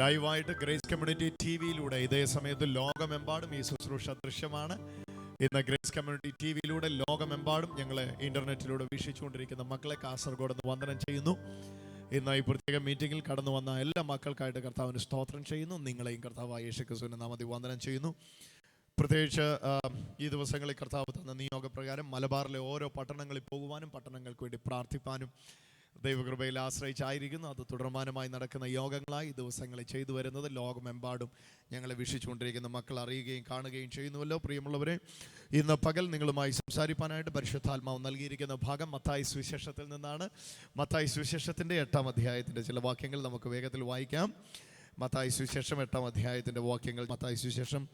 ലൈവായിട്ട് grace community T വിയിലൂടെ ഇതേ സമയത്ത് ലോകമെമ്പാടും ഈ ശുശ്രൂഷ ദൃശ്യമാണ്. ഇന്ന് ഗ്രേസ് കമ്മ്യൂണിറ്റി ടി വിയിലൂടെ ലോകമെമ്പാടും ഞങ്ങൾ ഇന്റർനെറ്റിലൂടെ വീക്ഷിച്ചുകൊണ്ടിരിക്കുന്ന മക്കളെ കാസർഗോഡ് വന്ദനം ചെയ്യുന്നു. ഇന്ന് ഈ പ്രത്യേക മീറ്റിംഗിൽ കടന്നു വന്ന എല്ലാ മക്കൾക്കായിട്ട് കർത്താവിന് സ്തോത്രം ചെയ്യുന്നു. നിങ്ങളെയും കർത്താവ് യേശു ക്രിസ്തുവിനെ നാമതി വന്ദനം ചെയ്യുന്നു. പ്രത്യേകിച്ച് ഈ ദിവസങ്ങളിൽ കർത്താവ് തന്ന നിയോഗപ്രകാരം മലബാറിലെ ഓരോ പട്ടണങ്ങളിൽ പോകുവാനും പട്ടണങ്ങൾക്ക് വേണ്ടി പ്രാർത്ഥിപ്പാനും ദൈവകൃപയിൽ ആശ്രയിച്ചായിരിക്കുന്നു. അത് തുടർമാനമായി നടക്കുന്ന യോഗങ്ങളായി ദിവസങ്ങളിൽ ചെയ്തു വരുന്നത് ലോകമെമ്പാടും ഞങ്ങളെ വീക്ഷിച്ചുകൊണ്ടിരിക്കുന്ന. മക്കൾ അറിയുകയും കാണുകയും ചെയ്യുന്നുവല്ലോ. പ്രിയമുള്ളവരെ ഇന്ന് പകൽ നിങ്ങളുമായി സംസാരിപ്പാനായിട്ട് പരിശുദ്ധാത്മാവ് നൽകിയിരിക്കുന്ന ഭാഗം മത്തായി സുവിശേഷത്തിൽ നിന്നാണ്. മത്തായി സുവിശേഷത്തിന്റെ എട്ടാം അധ്യായത്തിന്റെ ചില വാക്യങ്ങൾ നമുക്ക് വേഗത്തിൽ വായിക്കാം. മത്തായി സുശേഷം എട്ടാം അധ്യായത്തിന്റെ വാക്യങ്ങൾ. മത്തായി സുശേഷം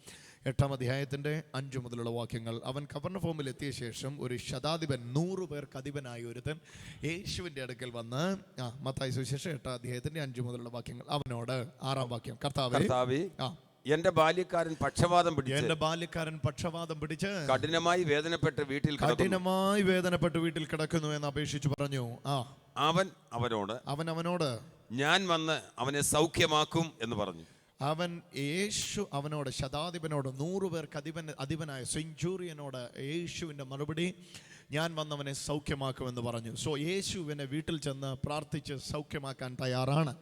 എട്ടാം അധ്യായത്തിന്റെ അഞ്ചു മുതലുള്ള വാക്യങ്ങൾ. അവൻ കവർണഫോമിൽ എത്തിയ ശേഷം ഒരു ശതാധിപൻ നൂറു പേർക്ക് അധിപനായ ഒരുത്തൻ യേശുവിന്റെ അടുക്കൽ വന്ന് ആ മത്തായി സുശേഷം എട്ടാം അധ്യായത്തിന്റെ അഞ്ചു മുതലുള്ള വാക്യങ്ങൾ അവനോട് ആറാം വാക്യം. കർത്താവ് ആ. എന്റെ ബാല്യക്കാരൻ പക്ഷപാതം പിടിച്ച് എന്റെ ബാല്യക്കാരൻ പക്ഷപാതം പിടിച്ച് കഠിനമായി വേദനപ്പെട്ട് വീട്ടിൽ കഠിനമായി വേദനപ്പെട്ട് വീട്ടിൽ കിടക്കുന്നു എന്ന് അപേക്ഷിച്ച് പറഞ്ഞു. ആ. അവൻ അവനോട് അവൻ അവനോട് ഞാൻ വന്ന് അവനെ സൗഖ്യമാക്കും എന്ന് പറഞ്ഞു. അവൻ യേശു അവനോട് ശതാധിപനോട് നൂറു പേർക്ക് അധിപൻ അധിപനായ സെഞ്ചൂറിയനോട് യേശുവിന്റെ മറുപടി ഞാൻ വന്നവനെ സൗഖ്യമാക്കുമെന്ന് പറഞ്ഞു. സോ യേശുവിനെ വീട്ടിൽ ചെന്ന് പ്രാർത്ഥിച്ച് സൗഖ്യമാക്കാൻ തയ്യാറാണ്.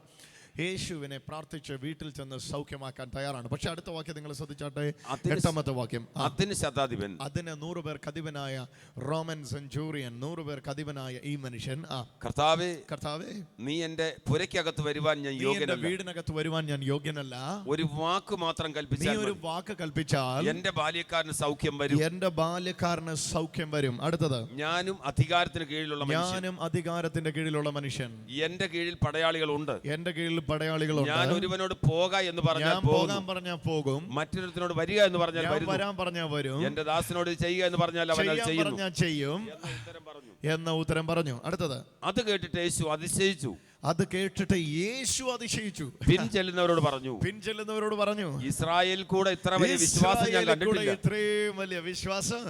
യേശുവിനെ പ്രാർത്ഥിച്ച് വീട്ടിൽ ചെന്ന് സൗഖ്യമാക്കാൻ തയ്യാറാണ്. പക്ഷെ അടുത്ത വാക്യം നിങ്ങൾ ശ്രദ്ധിച്ചാട്ടെ? എട്ടാമത്തെ വാക്യം. അതിന് ശതാധിപൻ. അതിന് നൂറ് പേർക്ക് അധിപനായ റോമൻ സെഞ്ചൂറിയൻ നൂറ് പേർക്ക് അധിപനായ ഈ മനുഷ്യൻ. ആ. കർത്താവേ കർത്താവേ. നീ എന്റെ പുരയ്ക്കകത്ത് വരുവാൻ ഞാൻ നീ യോഗ്യനല്ല. വീടിനകത്ത് വരുവാൻ ഞാൻ യോഗ്യനല്ല. ഒരു വാക്ക് മാത്രം നീ കൽപ്പിച്ചാൽ ഒരു വാക്ക് കൽപ്പിച്ചാൽ എന്റെ ബാല്യക്കാരന് സൗഖ്യം വരും. എന്റെ ബാല്യക്കാരന് സൗഖ്യം വരും. അടുത്തത്. ഞാനും അധികാരത്തിന് കീഴിലുള്ള മനുഷ്യൻ. ഞാനും അധികാരത്തിന്റെ കീഴിലുള്ള മനുഷ്യൻ. എന്റെ കീഴിൽ പടയാളികൾ ഉണ്ട് എന്റെ കീഴിൽ പടയാളികളുണ്ട്. ഞാൻ ഒരുവനോട് പോക എന്ന് പറഞ്ഞാൽ പോകാൻ പോകും. പറഞ്ഞാൽ പോകും. മറ്റൊരുത്തിനോട് വരിക എന്ന് പറഞ്ഞാൽ വരാൻ പറഞ്ഞാൽ വരും. എന്റെ ദാസനോട് ചെയ്യുക എന്ന് പറഞ്ഞാൽ അവൻ പറഞ്ഞാൽ ചെയ്യും. എന്ന് ഉത്തരം പറഞ്ഞു. എന്ന ഉത്തരം പറഞ്ഞു. അടുത്തത്. അത് കേട്ടിട്ട് യേശു അതിശയിച്ചു. അത് കേട്ടിട്ട് യേശു അതിശയിച്ചു. പിൻചെല്ലുന്നവരോട് പറഞ്ഞു. പിൻചെല്ലുന്നവരോട് പറഞ്ഞു. ഇസ്രായേൽ കൂടെ ഇത്ര വലിയ വിശ്വാസം ഞാൻ കണ്ടിട്ടില്ല. ഇത്രയും വലിയ വിശ്വാസം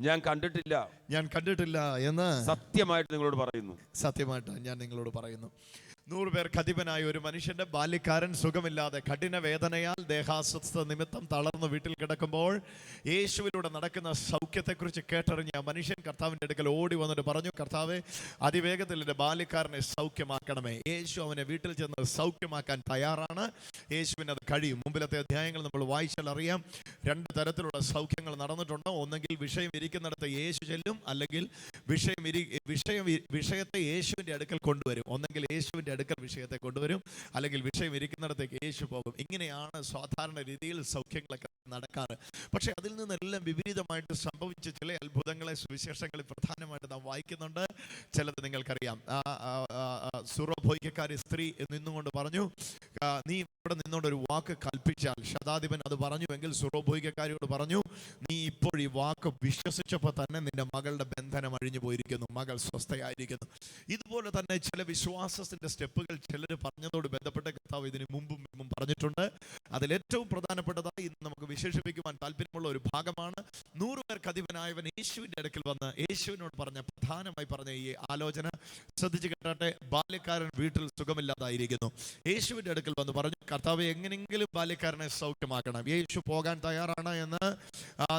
ഞാൻ കണ്ടിട്ടില്ല. ഞാൻ കണ്ടിട്ടില്ല എന്ന് സത്യമായിട്ട് നിങ്ങളോട് പറയുന്നു. സത്യമായിട്ട് ഞാൻ നിങ്ങളോട് പറയുന്നു. നൂറ് പേർക്ക് ഒരു മനുഷ്യന്റെ ബാല്യക്കാരൻ സുഖമില്ലാതെ കഠിന വേദനയാൽ ദേഹാസ്വസ്ഥ നിമിത്തം തളർന്ന് വീട്ടിൽ കിടക്കുമ്പോൾ യേശുവിലൂടെ നടക്കുന്ന സൗഖ്യത്തെക്കുറിച്ച് കേട്ടറിഞ്ഞ മനുഷ്യൻ കർത്താവിന്റെ അടുക്കൽ ഓടി വന്നിട്ട് പറഞ്ഞു കർത്താവ് അതിവേഗത്തിൽ എന്റെ ബാല്യക്കാരനെ സൗഖ്യമാക്കണമേ. യേശു അവനെ വീട്ടിൽ ചെന്ന് സൗഖ്യമാക്കാൻ തയ്യാറാണ്. യേശുവിന് അത് കഴിയും. മുമ്പിലത്തെ അധ്യായങ്ങൾ നമ്മൾ വായിച്ചാൽ അറിയാം. രണ്ട് തരത്തിലുള്ള സൗഖ്യങ്ങൾ നടന്നിട്ടുണ്ട്. ഒന്നെങ്കിൽ വിഷയം ഇരിക്കുന്നിടത്ത് യേശു ചെല്ലും അല്ലെങ്കിൽ വിഷയം ഇരി വിഷയം വിഷയത്തെ യേശുവിന്റെ അടുക്കൽ കൊണ്ടുവരും. ഒന്നെങ്കിൽ യേശുവിന്റെ അടുക്കൽ വിഷയത്തെ കൊണ്ടുവരും. അല്ലെങ്കിൽ വിഷയം ഇരിക്കുന്നിടത്തേക്ക് യേശു പോകും. ഇങ്ങനെയാണ് സാധാരണ രീതിയിൽ സൗഖ്യങ്ങളൊക്കെ നടക്കാറ്. പക്ഷെ അതിൽ നിന്നെല്ലാം വിപരീതമായിട്ട് സംഭവിച്ച ചില അത്ഭുതങ്ങളെ സുവിശേഷങ്ങളിൽ പ്രധാനമായിട്ട് നാം വായിക്കുന്നുണ്ട്. ചിലത് നിങ്ങൾക്കറിയാം. ആ, സ്ത്രീ നിന്നുകൊണ്ട് പറഞ്ഞു നീ ഇവിടെ നിന്നുകൊണ്ട് ഒരു വാക്ക് കൽപ്പിച്ചാൽ ശതാധിപൻ അത് പറഞ്ഞുവെങ്കിൽ സുറഭോയിക്കാരിയോട് പറഞ്ഞു നീ ഇപ്പോൾ ഈ വാക്ക് വിശ്വസിച്ചപ്പോൾ തന്നെ നിന്റെ മകളുടെ ബന്ധനം അഴിഞ്ഞു പോയിരിക്കുന്നു. മകൾ സ്വസ്ഥയായിരിക്കുന്നു. ഇതുപോലെ തന്നെ ചില വിശ്വാസത്തിന്റെ സ്റ്റെപ്പുകൾ ചിലർ പറഞ്ഞതോട് ബന്ധപ്പെട്ട കർത്താവ് ഇതിന് മുമ്പും മുമ്പും പറഞ്ഞിട്ടുണ്ട്. അതിൽ ഏറ്റവും പ്രധാനപ്പെട്ടതായി ഇന്ന് നമുക്ക് വിശേഷിപ്പിക്കുവാൻ താല്പര്യമുള്ള ഒരു ഭാഗമാണ്. നൂറുപേർക്ക് അധിപനായവൻ യേശുവിന്റെ അടുക്കൽ വന്ന് യേശുവിനോട് പറഞ്ഞ പ്രധാനമായി പറഞ്ഞ ഈ ആലോചന ശ്രദ്ധിച്ചു കേട്ടാട്ടെ? ബാല്യക്കാരൻ വീട്ടിൽ സുഖമില്ലാതായിരിക്കുന്നു. യേശുവിന്റെ അടുക്കൽ വന്ന് പറഞ്ഞു കർത്താവ് എങ്ങനെയെങ്കിലും ബാല്യക്കാരനെ സൗഖ്യമാക്കണം. യേശു പോകാൻ തയ്യാറാണ് എന്ന്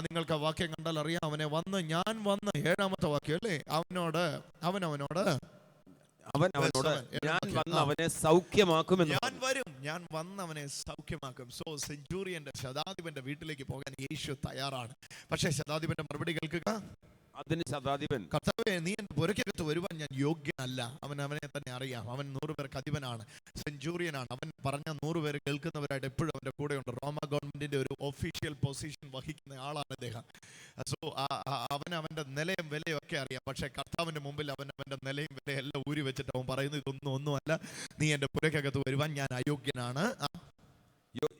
നിങ്ങൾക്ക് വാക്യം കണ്ടാൽ അറിയാം. അവനെ വന്ന് ഞാൻ വന്ന് ഏഴാമത്തെ വാക്യം അല്ലേ? അവനോട് അവനവനോട് അവൻ അവനോട് ഞാൻ. വന്ന് അവനെ സൗഖ്യമാക്കുമെന്ന് ഞാൻ വരും. ഞാൻ വന്ന് അവനെ സൗഖ്യമാക്കും. സോ സെഞ്ചൂറിയന്റെ ശതാധിപന്റെ വീട്ടിലേക്ക് പോകാൻ യേശു തയ്യാറാണ്. പക്ഷേ ശതാധിപന്റെ മറുപടി കേൾക്കുക? അതിന് ശതാധിപൻ. കർത്താവേ നീ എന്റെ പുരക്കകത്ത് വരുവാൻ ഞാൻ യോഗ്യനല്ല. അവൻ അവനെ തന്നെ അറിയാം. അവൻ നൂറ് പേർക്ക് അധിപനാണ്. സെഞ്ചൂറിയനാണ്. അവൻ പറഞ്ഞ നൂറ് പേര് കേൾക്കുന്നവരായിട്ട് എപ്പോഴും അവന്റെ കൂടെയുണ്ട്. റോമ ഗവൺമെന്റിന്റെ ഒരു ഒഫീഷ്യൽ പൊസിഷൻ വഹിക്കുന്ന ആളാണ് അദ്ദേഹം സോ അവൻ അവന്റെ നിലയും വിലയും ഒക്കെ അറിയാം. പക്ഷേ കർത്താവിന്റെ മുമ്പിൽ അവൻ അവന്റെ നിലയും വിലയും എല്ലാം ഊരി വെച്ചിട്ട് അവൻ പറയുന്നു ഇതൊന്നും ഒന്നുമല്ല. നീ എന്റെ പുരക്കകത്ത് വരുവാൻ ഞാൻ അയോഗ്യനാണ്.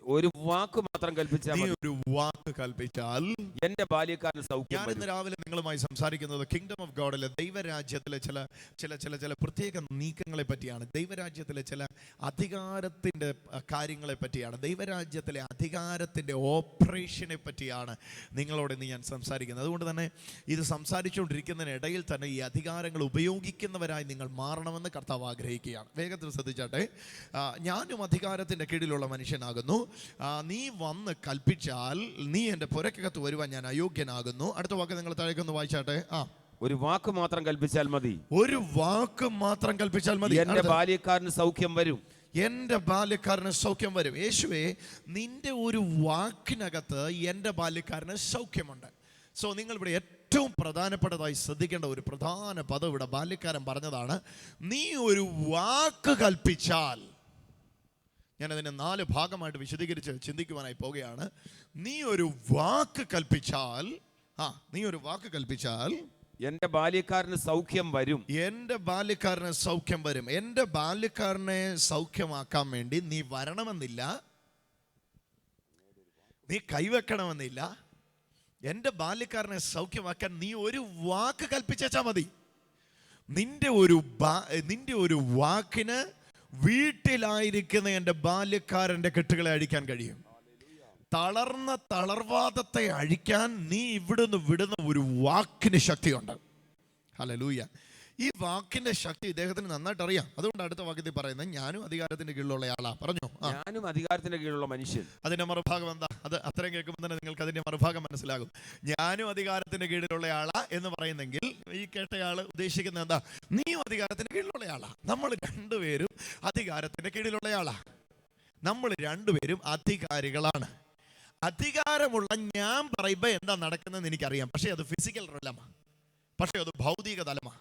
ഒരു വാക്ക് മാത്രം കൽപ്പിച്ചാൽ നീ ഒരു വാക്ക് കൽപ്പിച്ചാൽ എന്റെ ബാല്യക്കാരൻ സൗഖ്യം ഞാൻ ഇന്ന് രാവിലെ നിങ്ങളുമായി സംസാരിക്കുന്നത് കിങ്ഡം ഓഫ് ഗോഡിലെ ദൈവരാജ്യത്തിലെ ചില ചില ചില ചില പ്രത്യേക നീക്കങ്ങളെ പറ്റിയാണ്. ദൈവരാജ്യത്തിലെ ചില അധികാരത്തിന്റെ കാര്യങ്ങളെ പറ്റിയാണ്. ദൈവരാജ്യത്തിലെ അധികാരത്തിന്റെ ഓപ്പറേഷനെ പറ്റിയാണ് നിങ്ങളോട് ഇന്ന് ഞാൻ സംസാരിക്കുന്നത്. അതുകൊണ്ട് തന്നെ ഇത് സംസാരിച്ചുകൊണ്ടിരിക്കുന്നതിനിടയിൽ തന്നെ ഈ അധികാരങ്ങൾ ഉപയോഗിക്കുന്നവരായി നിങ്ങൾ മാറണമെന്ന് കർത്താവ് ആഗ്രഹിക്കുകയാണ്. വേഗത്തിൽ ശ്രദ്ധിച്ചാട്ടെ. ഞാനും അധികാരത്തിന്റെ കീഴിലുള്ള മനുഷ്യനാകുന്നു. നീ വന്ന് കൽപ്പിച്ചാൽ നീ എന്റെ പുരക്കകത്ത് വരുവാൻ ഞാൻ അയോഗ്യനാകുന്നു. അടുത്ത വാക്ക് നിങ്ങൾ താഴേക്കൊന്ന് വായിച്ചാട്ടെ? ആ. ഒരു വാക്ക് മാത്രം കൽപ്പിച്ചാൽ മതി. ഒരു വാക്ക് മാത്രം കൽപ്പിച്ചാൽ മതി. എന്റെ. ബാല്യക്കാരന് സൗഖ്യം വരും. എന്റെ ബാല്യക്കാരന് സൗഖ്യം വരും. യേശുവേ നിന്റെ ഒരു വാക്കിനകത്ത് എന്റെ ബാല്യക്കാരന് സൗഖ്യമുണ്ട്. സോ നിങ്ങൾ ഇവിടെ ഏറ്റവും പ്രധാനപ്പെട്ടതായി ശ്രദ്ധിക്കേണ്ട ഒരു പ്രധാന പദം ഇവിടെ ബാല്യക്കാരൻ പറഞ്ഞതാണ്. നീ ഒരു വാക്ക് കൽപ്പിച്ചാൽ ഞാൻ അതിനെ നാല് ഭാഗമായിട്ട് വിശദീകരിച്ച് ചിന്തിക്കുവാനായി പോവുകയാണ്. നീ ഒരു വാക്ക് കൽപ്പിച്ചാൽ ആ നീ ഒരു വാക്ക് കൽപ്പിച്ചാൽ എന്റെ ബാല്യക്കാരന് സൗഖ്യം വരും. എന്റെ ബാല്യക്കാരന് സൗഖ്യം വരും. എന്റെ ബാല്യക്കാരനെ സൗഖ്യമാക്കാൻ വേണ്ടി നീ വരണമെന്നില്ല. നീ കൈവെക്കണമെന്നില്ല. എന്റെ ബാല്യക്കാരനെ സൗഖ്യമാക്കാൻ നീ ഒരു വാക്ക് കൽപ്പിച്ചാൽ മതി. നിന്റെ ഒരു നിന്റെ ഒരു വാക്കിന് വീട്ടിലായിരിക്കുന്ന എന്റെ ബാല്യക്കാരന്റെ കെട്ടുകളെ അഴിക്കാൻ കഴിയും. തളർന്ന തളർവാദത്തെ അഴിക്കാൻ നീ ഇവിടുന്ന് വിടുന്ന ഒരു വാക്കിന് ശക്തിയുണ്ട്. ഹലലൂയ ഈ വാക്കിന്റെ ശക്തി ഇദ്ദേഹത്തിന് നന്നായിട്ട് അറിയാം. അതുകൊണ്ട് അടുത്ത വാക്യത്തിൽ പറയുന്നത് ഞാനും അധികാരത്തിന്റെ കീഴിലുള്ള ആളാ പറഞ്ഞു ഞാനും അധികാരത്തിന്റെ കീഴിലുള്ള മനുഷ്യൻ. അതിന്റെ മറുഭാഗം എന്താ? അത് അത്രയും കേൾക്കുമ്പോൾ തന്നെ നിങ്ങൾക്ക് അതിന്റെ മറുഭാഗം മനസ്സിലാകും. ഞാനും അധികാരത്തിന്റെ കീഴിലുള്ള ആളാ എന്ന് പറയുന്നെങ്കിൽ ഈ കേട്ടയാൾ ഉദ്ദേശിക്കുന്നത് എന്താ? നീയും അധികാരത്തിന്റെ കീഴിലുള്ള ആളാ നമ്മൾ രണ്ടുപേരും അധികാരത്തിന്റെ കീഴിലുള്ള ആളാ നമ്മൾ രണ്ടുപേരും അധികാരികളാണ്. അധികാരമുള്ള ഞാൻ പറയുമ്പോൾ എന്താ നടക്കുന്നതെന്ന് എനിക്കറിയാം. പക്ഷേ അത് ഫിസിക്കൽ റലമാ പക്ഷേ അത് ഭൗതിക തലമാ.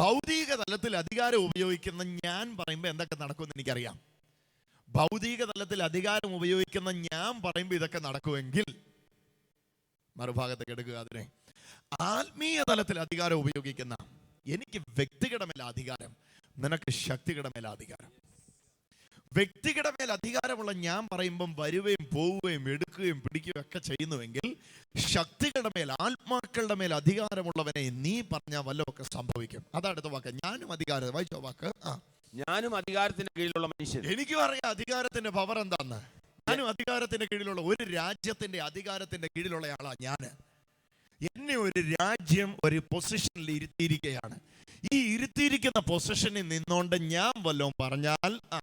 ഭൗതിക തലത്തിൽ അധികാരം ഉപയോഗിക്കുന്ന ഞാൻ പറയുമ്പോൾ എന്തൊക്കെ നടക്കുമെന്ന് എനിക്കറിയാം. ഭൗതിക തലത്തിൽ അധികാരം ഉപയോഗിക്കുന്ന ഞാൻ പറയുമ്പോൾ ഇതൊക്കെ നടക്കുമെങ്കിൽ മറുഭാഗത്തേക്ക് എടുക്കുക അതിനെ. ആത്മീയ തലത്തിൽ അധികാരം ഉപയോഗിക്കുന്ന എനിക്ക് വ്യക്തികളുടെ അധികാരം നിനക്ക് ശക്തികളുടെ അധികാരം. വ്യക്തികളുടെ മേൽ അധികാരമുള്ള ഞാൻ പറയുമ്പം വരുകയും പോവുകയും എടുക്കുകയും പിടിക്കുകയും ഒക്കെ ചെയ്യുന്നുവെങ്കിൽ ശക്തികളുടെ മേൽ ആത്മാക്കളുടെ മേൽ അധികാരമുള്ളവനെ നീ പറഞ്ഞാൽ വല്ലതൊക്കെ സംഭവിക്കും. അടുത്ത വാക്ക്. ഞാനും അധികാരം വായിച്ചോ വാക്ക്? ആ. ഞാനും അധികാരത്തിന്റെ കീഴിലുള്ള മനുഷ്യൻ. എനിക്കും അറിയാം അധികാരത്തിന്റെ പവർ എന്താന്ന്? ഞാനും അധികാരത്തിന്റെ കീഴിലുള്ള ഒരു രാജ്യത്തിന്റെ അധികാരത്തിന്റെ കീഴിലുള്ള ആളാ ഞാൻ. എന്നെ ഒരു രാജ്യം ഒരു പൊസിഷനിൽ ഇരുത്തിയിരിക്കുകയാണ്. ഈ ഇരുത്തിയിരിക്കുന്ന പൊസിഷനിൽ നിന്നുകൊണ്ട് ഞാൻ വല്ലതും പറഞ്ഞാൽ ആ,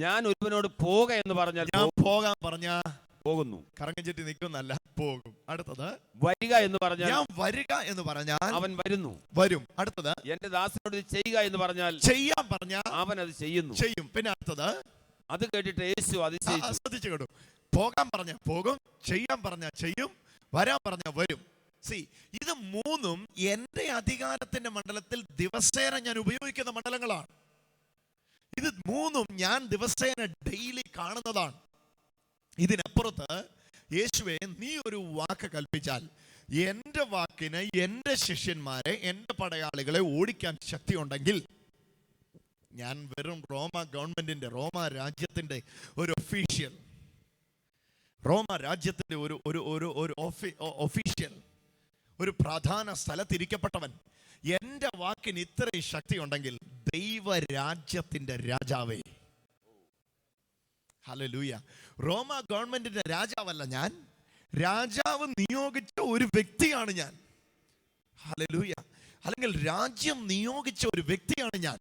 ഞാൻ ഒരുവനോട് പോക എന്ന് പറഞ്ഞാൽ ഞാൻ പോകാൻ പറഞ്ഞ പോകുന്നു. കറങ്ങിച്ചിട്ട് നിൽക്കുന്നല്ല പോകും. അടുത്തത്? വരിക എന്ന് പറഞ്ഞാൽ ഞാൻ വരിക എന്ന് പറഞ്ഞാൽ അവൻ വരുന്നു. വരും. അടുത്തത്? എന്റെ ദാസനോട് ചെയ്യുക എന്ന് പറഞ്ഞാൽ ചെയ്യാൻ പറഞ്ഞ അവൻ അത് ചെയ്യുന്നു. ചെയ്യും. പിന്നെ അടുത്തത്? അത് കേട്ടിട്ട് യേശു അതിശയിച്ചു. ശ്രദ്ധിച്ചു കേട്ടു പോകാൻ പറഞ്ഞ പോകും ചെയ്യാൻ പറഞ്ഞ ചെയ്യും വരാൻ പറഞ്ഞ വരും. സി ഇത് മൂന്നും എന്റെ അധികാരത്തിന്റെ മണ്ഡലത്തിൽ ദിവസേന ഞാൻ ഉപയോഗിക്കുന്ന മണ്ഡലങ്ങളാണ്. ഇത് മൂന്നും ഞാൻ ദിവസേന ഡെയിലി കാണുന്നതാണ്. ഇതിനപ്പുറത്ത് യേശുവെ നീ ഒരു വാക്ക് കൽപ്പിച്ചാൽ എന്റെ വാക്കിന് എന്റെ ശിഷ്യന്മാരെ എന്റെ പടയാളികളെ ഓടിക്കാൻ ശക്തിയുണ്ടെങ്കിൽ ഞാൻ വെറും റോമ ഗവൺമെന്റിന്റെ റോമ രാജ്യത്തിന്റെ ഒരു ഒഫീഷ്യൽ റോമ രാജ്യത്തിന്റെ ഒരു ഒരു ഒരു ഒരു ഒഫീഷ്യൽ ഒരു പ്രധാന സ്ഥലത്തിരിക്കപ്പെട്ടവൻ എന്റെ വാക്കിന് ഇത്രയും ശക്തി ഉണ്ടെങ്കിൽ ദൈവരാജ്യത്തിന്റെ രാജാവേ. ലൂയ റോമ ഗവൺമെന്റിന്റെ രാജാവല്ല ഞാൻ. രാജാവ് നിയോഗിച്ച ഒരു വ്യക്തിയാണ് ഞാൻ. ഹല്ലേലൂയ. അല്ലെങ്കിൽ രാജ്യം നിയോഗിച്ച ഒരു വ്യക്തിയാണ് ഞാൻ.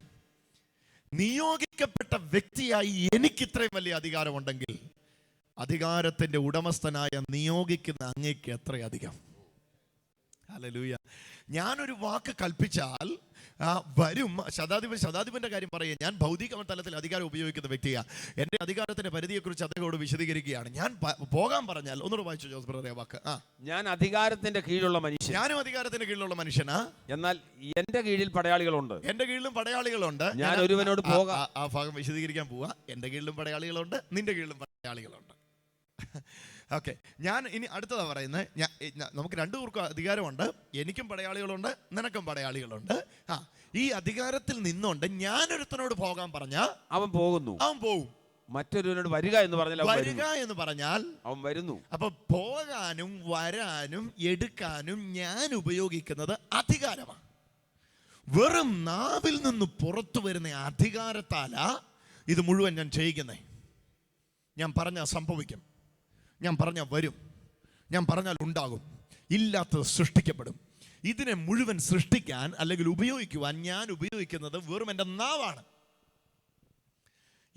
നിയോഗിക്കപ്പെട്ട വ്യക്തിയായി എനിക്ക് ഇത്രയും വലിയ അധികാരമുണ്ടെങ്കിൽ അധികാരത്തിന്റെ ഉടമസ്ഥനായ നിയോഗിക്കുന്ന അങ്ങേക്ക് എത്രയധികം? ഹല്ലേലൂയ. ഞാനൊരു വാക്ക് കൽപ്പിച്ചാൽ വരും. ശതാധിപൻ ശതാധിപന്റെ കാര്യം പറയുക. ഞാൻ ഭൗതിക തലത്തിൽ അധികാരം ഉപയോഗിക്കുന്ന വ്യക്തിയാണ് എന്റെ അധികാരത്തിന്റെ പരിധിയെക്കുറിച്ച് അദ്ദേഹത്തോട് വിശദീകരിക്കുകയാണ്. ഞാൻ പോകാൻ പറഞ്ഞാൽ ഒന്നുകൂടെ വായിച്ചു ജോസ് ബ്രദറെ വാക്ക്. ആ. ഞാൻ അധികാരത്തിന്റെ കീഴിലുള്ള മനുഷ്യൻ. ഞാനും അധികാരത്തിന്റെ കീഴിലുള്ള മനുഷ്യനാ. എന്നാൽ എന്റെ കീഴിൽ പടയാളികളുണ്ട്. എന്റെ കീഴിലും പടയാളികളുണ്ട്. ഞാൻ ഒരുവനോട് പോകാം. ആ ഭാഗം വിശദീകരിക്കാൻ പോവാ. എന്റെ കീഴിലും പടയാളികളുണ്ട് നിന്റെ കീഴിലും പടയാളികളുണ്ട്. ഓക്കെ ഞാൻ ഇനി അടുത്തതാണ് പറയുന്നത് ഞാൻ നമുക്ക് രണ്ടു പേർക്കും അധികാരമുണ്ട്. എനിക്കും പടയാളികളുണ്ട്. നിനക്കും പടയാളികളുണ്ട്. ആ ഈ അധികാരത്തിൽ നിന്നുകൊണ്ട് ഞാനൊരുത്തനോട് പോകാൻ പറഞ്ഞ അവൻ പോകുന്നു. അവൻ പോകും മറ്റൊരുവനോട് വരിക എന്ന് പറഞ്ഞാൽ വരിക എന്ന് പറഞ്ഞാൽ അവൻ വരുന്നു. അപ്പൊ പോകാനും വരാനും എടുക്കാനും ഞാൻ ഉപയോഗിക്കുന്നത് അധികാരമാണ് വെറും നാവിൽ നിന്ന് പുറത്തു വരുന്ന അധികാരത്താല ഇത് മുഴുവൻ ഞാൻ ചെയ്യിക്കുന്നേ. ഞാൻ പറഞ്ഞ സംഭവിക്കും. ഞാൻ പറഞ്ഞാൽ വരും. ഞാൻ പറഞ്ഞാൽ ഉണ്ടാകും. ഇല്ലാത്തത് സൃഷ്ടിക്കപ്പെടും. ഇതിനെ മുഴുവൻ സൃഷ്ടിക്കാൻ അല്ലെങ്കിൽ ഉപയോഗിക്കുവാൻ ഞാൻ ഉപയോഗിക്കുന്നത് വെറും എന്റെ നാവാണ്.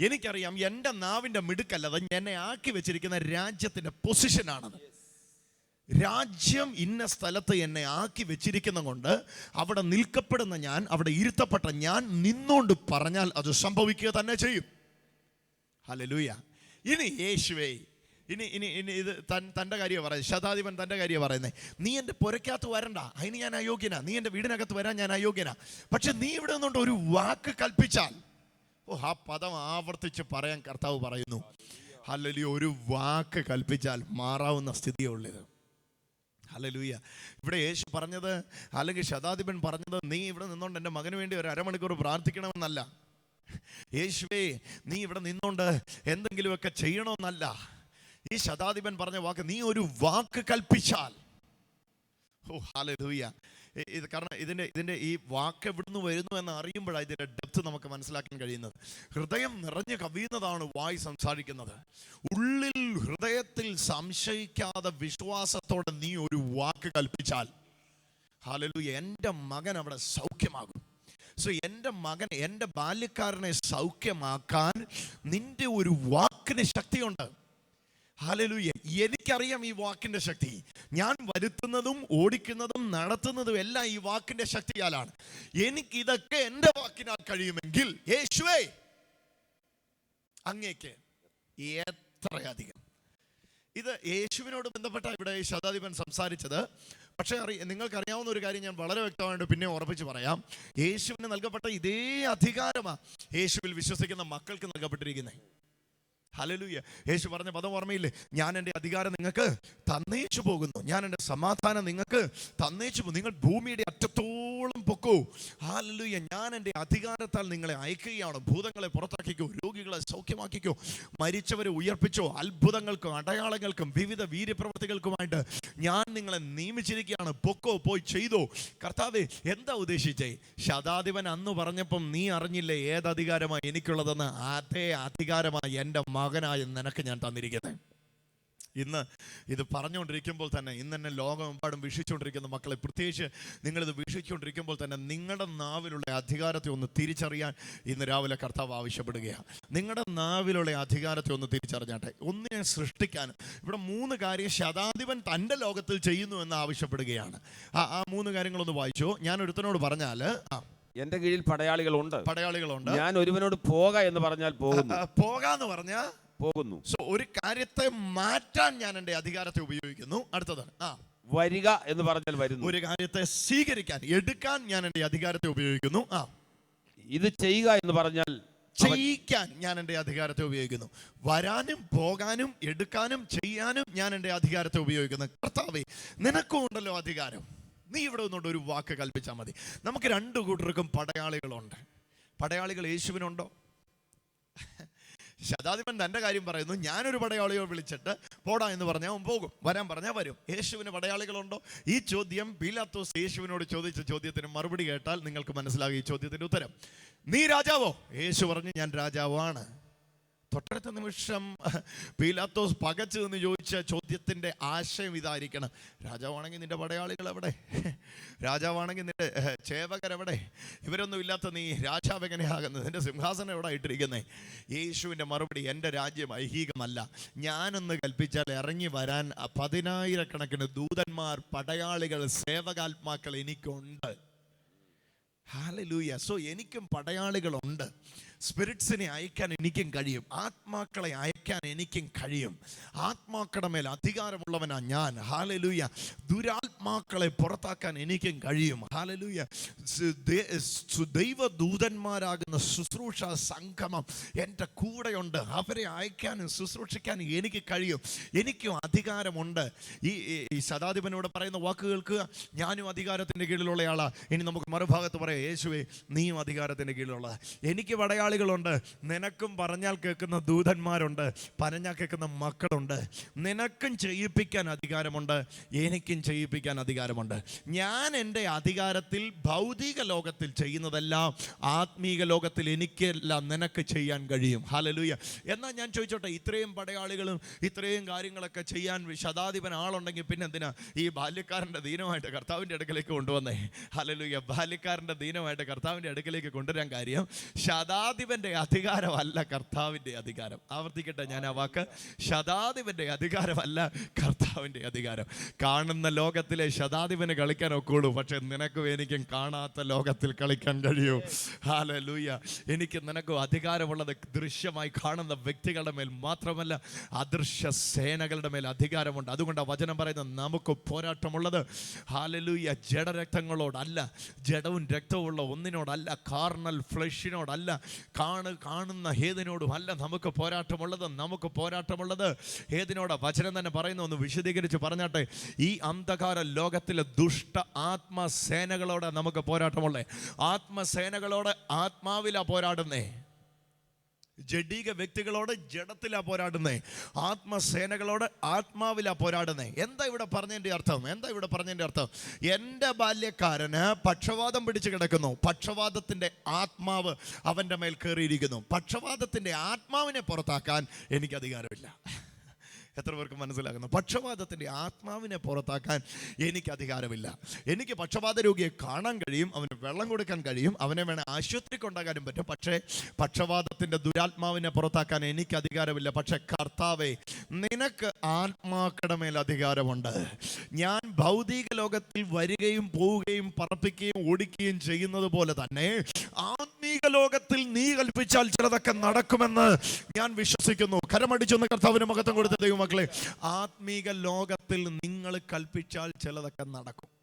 എനിക്കറിയാം എന്റെ നാവിന്റെ മിടുക്കല്ലത് എന്നെ ആക്കി വെച്ചിരിക്കുന്ന രാജ്യത്തിന്റെ പൊസിഷനാണത് രാജ്യം ഇന്ന സ്ഥലത്ത് എന്നെ ആക്കി വെച്ചിരിക്കുന്ന കൊണ്ട് അവിടെ നിൽക്കപ്പെടുന്ന ഞാൻ അവിടെ ഇരുത്തപ്പെട്ട ഞാൻ നിന്നുകൊണ്ട് പറഞ്ഞാൽ അത് സംഭവിക്കുക തന്നെ ചെയ്യും. ഹലലൂയ ഇനി യേശുവേ ഇനി ഇനി ഇനി ഇത് തൻ തന്റെ കാര്യം പറയുന്നത്. ശതാധിപൻ തന്റെ കാര്യം പറയുന്നത്. നീ എന്റെ പുരയ്ക്കകത്ത് വരണ്ട. അതിന് ഞാൻ അയോഗ്യനാ. നീ എന്റെ വീടിനകത്ത് വരാൻ ഞാൻ അയോഗ്യനാ. പക്ഷെ നീ ഇവിടെ നിന്നുകൊണ്ട് ഒരു വാക്ക് കൽപ്പിച്ചാൽ ഓ ആ പദം ആവർത്തിച്ച് പറയാൻ കർത്താവ് പറയുന്നു. അല്ലെങ്കിൽ ഒരു വാക്ക് കൽപ്പിച്ചാൽ മാറാവുന്ന സ്ഥിതിയുള്ളത് ഹലലൂയ ഇവിടെ യേശു പറഞ്ഞത് അല്ലെങ്കിൽ ശതാധിപൻ പറഞ്ഞത് നീ ഇവിടെ നിന്നുകൊണ്ട് എന്റെ മകന് വേണ്ടി ഒരു അരമണിക്കൂർ പ്രാർത്ഥിക്കണമെന്നല്ല. യേശുവേ നീ ഇവിടെ നിന്നുകൊണ്ട് എന്തെങ്കിലുമൊക്കെ ചെയ്യണമെന്നല്ല. ഈ ശതാധിപൻ പറഞ്ഞ വാക്ക് നീ ഒരു വാക്ക് കൽപ്പിച്ചാൽ. ഓ ഹാലൂയ ഇത് കാരണം ഇതിന്റെ ഇതിന്റെ ഈ വാക്ക് എവിടുന്ന് വരുന്നു എന്ന് അറിയുമ്പോഴാണ് ഇതിന്റെ ഡെപ്ത് നമുക്ക് മനസ്സിലാക്കാൻ കഴിയുന്നത്. ഹൃദയം നിറഞ്ഞു കവിയുന്നതാണ് വായി സംസാരിക്കുന്നത്. ഉള്ളിൽ ഹൃദയത്തിൽ സംശയിക്കാതെ വിശ്വാസത്തോടെ നീ ഒരു വാക്ക് കൽപ്പിച്ചാൽ. ഹാലലു എന്റെ മകൻ അവിടെ സൗഖ്യമാകും. സോ എന്റെ മകൻ എന്റെ ബാല്യക്കാരനെ സൗഖ്യമാക്കാൻ നിന്റെ ഒരു വാക്കിന് ശക്തിയുണ്ട്. ഹാലലൂയ എനിക്കറിയാം ഈ വാക്കിന്റെ ശക്തി. ഞാൻ വരുത്തുന്നതും ഓടിക്കുന്നതും നടത്തുന്നതും എല്ലാം ഈ വാക്കിന്റെ ശക്തിയാലാണ്. എനിക്കിതൊക്കെ എന്റെ വാക്കിനാൽ കഴിയുമെങ്കിൽ യേശുവേ അങ്ങേക്ക് എത്രയധികം. ഇത് യേശുവിനോട് ബന്ധപ്പെട്ട ഇവിടെ ശതാധിപൻ സംസാരിച്ചത്. പക്ഷേ അറി നിങ്ങൾക്കറിയാവുന്ന ഒരു കാര്യം ഞാൻ വളരെ വ്യക്തമായിട്ട് പിന്നെ ഉറപ്പിച്ച് പറയാം. യേശുവിന് നൽകപ്പെട്ട ഇതേ അധികാരമാണ് യേശുവിൽ വിശ്വസിക്കുന്ന മക്കൾക്ക് നൽകപ്പെട്ടിരിക്കുന്നത് ഹലലൂയ യേശു പറഞ്ഞ പദം ഓർമ്മയില്ലേ? ഞാൻ എന്റെ അധികാരം നിങ്ങൾക്ക് തന്നേച്ചു പോകുന്നു. ഞാൻ എന്റെ സമാധാനം നിങ്ങൾക്ക് തന്നേച്ചു പോകും നിങ്ങൾ ഭൂമിയുടെ അറ്റത്തോളം പൊക്കൂ. ഹലലൂയ ഞാൻ എന്റെ അധികാരത്താൽ നിങ്ങളെ അയക്കുകയാണ്. ഭൂതങ്ങളെ പുറത്താക്കിക്കോ. രോഗികളെ സൗഖ്യമാക്കിക്കോ. മരിച്ചവരെ ഉയർപ്പിച്ചോ. അത്ഭുതങ്ങൾക്കും അടയാളങ്ങൾക്കും വിവിധ വീര്യപ്രവർത്തികൾക്കുമായിട്ട് ഞാൻ നിങ്ങളെ നിയമിച്ചിരിക്കുകയാണ്. പൊക്കോ പോയി ചെയ്തോ. കർത്താവെ എന്താ ഉദ്ദേശിച്ചേ? ശതാധിപൻ അന്ന് പറഞ്ഞപ്പം നീ അറിഞ്ഞില്ലേ ഏത് അധികാരമാണ് എനിക്കുള്ളതെന്ന്? അതേ അധികാരമായി എന്റെ മകനായ നിനക്ക് ഞാൻ തന്നിരിക്കുന്നത് ഇന്ന് ഇത് പറഞ്ഞുകൊണ്ടിരിക്കുമ്പോൾ തന്നെ ഇന്ന് തന്നെ ലോകമെമ്പാടും വീക്ഷിച്ചുകൊണ്ടിരിക്കുന്ന മക്കളെ പ്രത്യേകിച്ച് നിങ്ങളിത് വീക്ഷിച്ചുകൊണ്ടിരിക്കുമ്പോൾ തന്നെ നിങ്ങളുടെ നാവിലുള്ള അധികാരത്തെ ഒന്ന് തിരിച്ചറിയാൻ ഇന്ന് രാവിലെ കർത്താവ് ആവശ്യപ്പെടുകയാണ്. നിങ്ങളുടെ നാവിലുള്ള അധികാരത്തെ ഒന്ന് തിരിച്ചറിഞ്ഞാട്ടെ. ഒന്നിനെ സൃഷ്ടിക്കാൻ ഇവിടെ മൂന്ന് കാര്യം ശതാധിപൻ തന്റെ ലോകത്തിൽ ചെയ്യുന്നു എന്ന് ആവശ്യപ്പെടുകയാണ്. ആ ആ മൂന്ന് കാര്യങ്ങളൊന്ന് വായിച്ചോ. ഞാൻ ഒരുത്തനോട് പറഞ്ഞാൽ ആ എന്റെ കീഴിൽ പടയാളികളുണ്ട്. പടയാളികളുണ്ട്. ഞാൻ ഒരുവനോട് പോക എന്ന് പറഞ്ഞാൽ പോകുന്നു. പോകാന്ന് പറഞ്ഞാൽ പോകുന്നു. സോ ഒരു കാര്യത്തെ മാറ്റാൻ ഞാൻ എന്റെ അധികാരത്തെ ഉപയോഗിക്കുന്നു. അടുത്തത് ആ. വരിക എന്ന് പറഞ്ഞാൽ വരുന്നു. ഒരു കാര്യത്തെ സ്വീകരിക്കാൻ എടുക്കാൻ ഞാൻ എന്റെ അധികാരത്തെ ഉപയോഗിക്കുന്നു. ആ. ഇത് ചെയ്യുക എന്ന് പറഞ്ഞാൽ ചെയ്യിക്കാൻ ഞാൻ എന്റെ അധികാരത്തെ ഉപയോഗിക്കുന്നു. വരാനും പോകാനും എടുക്കാനും ചെയ്യാനും ഞാൻ എന്റെ അധികാരത്തെ ഉപയോഗിക്കുന്നു. കർത്താവേ നിനക്കും ഉണ്ടല്ലോ അധികാരം. നീ ഇവിടെ നിന്നുകൊണ്ട് ഒരു വാക്ക് കൽപ്പിച്ചാൽ മതി. നമുക്ക് രണ്ട് കൂട്ടർക്കും പടയാളികളുണ്ട്. പടയാളികൾ യേശുവിനുണ്ടോ? ശതാധിപൻ തന്റെ കാര്യം പറയുന്നു ഞാനൊരു പടയാളിയെ വിളിച്ചിട്ട് പോടാ എന്ന് പറഞ്ഞാൽ അവൻ പോകും. വരാൻ പറഞ്ഞാൽ വരും. യേശുവിന് പടയാളികളുണ്ടോ? ഈ ചോദ്യം പീലാത്തോസ് യേശുവിനോട് ചോദിച്ച ചോദ്യത്തിന് മറുപടി കേട്ടാൽ നിങ്ങൾക്ക് മനസ്സിലാകും ഈ ചോദ്യത്തിന്റെ ഉത്തരം. നീ രാജാവോ? യേശു പറഞ്ഞു ഞാൻ രാജാവാണ്. തൊട്ടടുത്ത നിമിഷം പീലാത്തോസ് പകച്ചു എന്ന് ചോദിച്ച ചോദ്യത്തിന്റെ ആശയം ഇതായിരിക്കണം. രാജാവാണെങ്കിൽ നിന്റെ പടയാളികൾ എവിടെ? രാജാവാണെങ്കിൽ ഏഹ്, ചേവകരെവിടെ ഇവരൊന്നും ഇല്ലാത്ത നീ രാജാവ് എങ്ങനെയാകുന്നത് നിന്റെ സിംഹാസനം എവിടെ ഇട്ടിരിക്കുന്നത് യേശുവിന്റെ മറുപടി എന്റെ രാജ്യം ഐഹികമല്ല. ഞാനൊന്ന് കൽപ്പിച്ചാൽ ഇറങ്ങി വരാൻ പതിനായിരക്കണക്കിന് ദൂതന്മാർ പടയാളികൾ സേവകാത്മാക്കൾ എനിക്കുണ്ട്. ഹാലലൂയ. സോ എനിക്കും പടയാളികളുണ്ട്. സ്പിരിറ്റ്സിനെ അയക്കാൻ എനിക്കും കഴിയും. ആത്മാക്കളെ അയക്കാൻ എനിക്കും കഴിയും. ആത്മാക്കളുടെ മേൽ അധികാരമുള്ളവനാ ഞാൻ. ഹാലലൂയ ദുരാത്മാക്കളെ പുറത്താക്കാൻ എനിക്കും കഴിയും. ഹാലലൂയ ദൈവദൂതന്മാരാകുന്ന ശുശ്രൂഷ സംഗമം എന്റെ കൂടെയുണ്ട്. അവരെ അയക്കാനും ശുശ്രൂഷിക്കാനും എനിക്ക് കഴിയും. എനിക്കും അധികാരമുണ്ട്. ഈ ഈ- ശതാധിപനോട് പറയുന്ന വാക്ക് കേൾക്കുക. ഞാനും അധികാരത്തിന്റെ കീഴിലുള്ള ആളാണ് ഇനി നമുക്ക് മറുഭാഗത്ത് പറയാം. യേശുവേ നീയും അധികാരത്തിന്റെ കീഴിലുള്ള എനിക്ക് പടയാളികളുണ്ട് നിനക്കും പറഞ്ഞാൽ കേൾക്കുന്ന ദൂതന്മാരുണ്ട്. പറഞ്ഞാൽ കേൾക്കുന്ന മക്കളുണ്ട്. നിനക്കും ചെയ്യിപ്പിക്കാൻ അധികാരമുണ്ട്. എനിക്കും ചെയ്യിപ്പിക്കാൻ അധികാരമുണ്ട്. ഞാൻ എന്റെ അധികാരത്തിൽ ഭൗതിക ലോകത്തിൽ ചെയ്യുന്നതെല്ലാം ആത്മീക ലോകത്തിൽ എനിക്കല്ല നിനക്ക് ചെയ്യാൻ കഴിയും. ഹലലൂയ എന്നാൽ ഞാൻ ചോദിച്ചോട്ടെ ഇത്രയും പടയാളികളും ഇത്രയും കാര്യങ്ങളൊക്കെ ചെയ്യാൻ ശതാധിപൻ ആളുണ്ടെങ്കിൽ പിന്നെ എന്തിനാ ഈ ബാല്യക്കാരന്റെ ദീനമായിട്ട് കർത്താവിന്റെ അടുക്കലേക്ക് കൊണ്ടുവന്നേ? ഹലലൂയ ബാല്യക്കാരന്റെ ദീനമായിട്ട് കർത്താവിന്റെ അടുക്കലേക്ക് കൊണ്ടുവരാൻ കാര്യം ശതാധിപന്റെ അധികാരമല്ല കർത്താവിന്റെ അധികാരം. ആവർത്തിക്കട്ടെ ഞാൻ ആ വാക്ക്. ശതാധിപന്റെ അധികാരമല്ല കർത്താവിന്റെ അധികാരം. കാണുന്ന ലോകത്തിലെ ശതാധിപന് കളിക്കാൻ ഒക്കുള്ളൂ പക്ഷെ നിനക്കും എനിക്കും കാണാത്ത ലോകത്തിൽ കളിക്കാൻ കഴിയൂ. ഹാലലൂയ എനിക്ക് നിനക്കും അധികാരമുള്ളത് ദൃശ്യമായി കാണുന്ന വ്യക്തികളുടെ മേൽ മാത്രമല്ല അദൃശ്യ സേനകളുടെ മേൽ അധികാരമുണ്ട്. അതുകൊണ്ട് ആ വചനം പറയുന്നത് നമുക്ക് പോരാട്ടമുള്ളത്. ഹാലലൂയ ജഡരക്തങ്ങളോടല്ല ജഡവും രക്തവും ഉള്ള ഒന്നിനോടല്ല കാർണൽ ഫ്ലഷിനോടല്ല കാണു കാണുന്ന ഏതിനോടും അല്ല നമുക്ക് പോരാട്ടമുള്ളത് നമുക്ക് പോരാട്ടമുള്ളത്? ഹേതിനോട് വചനം തന്നെ പറയുന്നു ഒന്ന് വിശദീകരിച്ച് പറഞ്ഞാട്ടെ. ഈ അന്ധകാര ലോകത്തിലെ ദുഷ്ട ആത്മസേനകളോട് നമുക്ക് പോരാട്ടമുള്ളേ. ആത്മസേനകളോട് ആത്മാവിലാണ് പോരാടുന്നേ. ജഡീക വ്യക്തികളോട് ജഡത്തിലാ പോരാടുന്നേ. ആത്മസേനകളോട് ആത്മാവിലാ പോരാടുന്നേ. എന്താ ഇവിടെ പറഞ്ഞതിന്റെ അർത്ഥം? എന്താ ഇവിടെ പറഞ്ഞതിന്റെ അർത്ഥം? എന്റെ ബാല്യക്കാരന് പക്ഷവാതം പിടിച്ച് കിടക്കുന്നു. പക്ഷവാതത്തിന്റെ ആത്മാവ് അവന്റെ മേൽ കയറിയിരിക്കുന്നു. പക്ഷവാതത്തിന്റെ ആത്മാവിനെ പുറത്താക്കാൻ എനിക്ക് അധികാരമില്ല എത്ര പേർക്ക് മനസ്സിലാകുന്നു? പക്ഷപാതത്തിന്റെ ആത്മാവിനെ പുറത്താക്കാൻ എനിക്ക് അധികാരമില്ല. എനിക്ക് പക്ഷപാത രോഗിയെ കാണാൻ കഴിയും അവന് വെള്ളം കൊടുക്കാൻ കഴിയും അവനെ വേണേൽ ആശുപത്രി കൊണ്ടാകാനും പറ്റും. പക്ഷേ പക്ഷപാതത്തിന്റെ ദുരാത്മാവിനെ പുറത്താക്കാൻ എനിക്ക് അധികാരമില്ല. പക്ഷേ കർത്താവേ നിനക്ക് ആത്മാക്കളുടെ മേൽ അധികാരമുണ്ട്. ഞാൻ ഭൗതിക ലോകത്തിൽ വരികയും പോവുകയും പറപ്പിക്കുകയും ഓടിക്കുകയും ചെയ്യുന്നത് പോലെ തന്നെ ആത്മീക ലോകത്തിൽ നീ കൽപ്പിച്ചാൽ ചിലതൊക്കെ നടക്കുമെന്ന് ഞാൻ വിശ്വസിക്കുന്നു. കരമടിച്ചൊന്ന് കർത്താവിന് മഹത്വം കൊടുത്ത ദൈവമക്കളെ ആത്മീക ലോകത്തിൽ നിങ്ങൾ കൽപ്പിച്ചാൽ ചിലതൊക്കെ നടക്കും.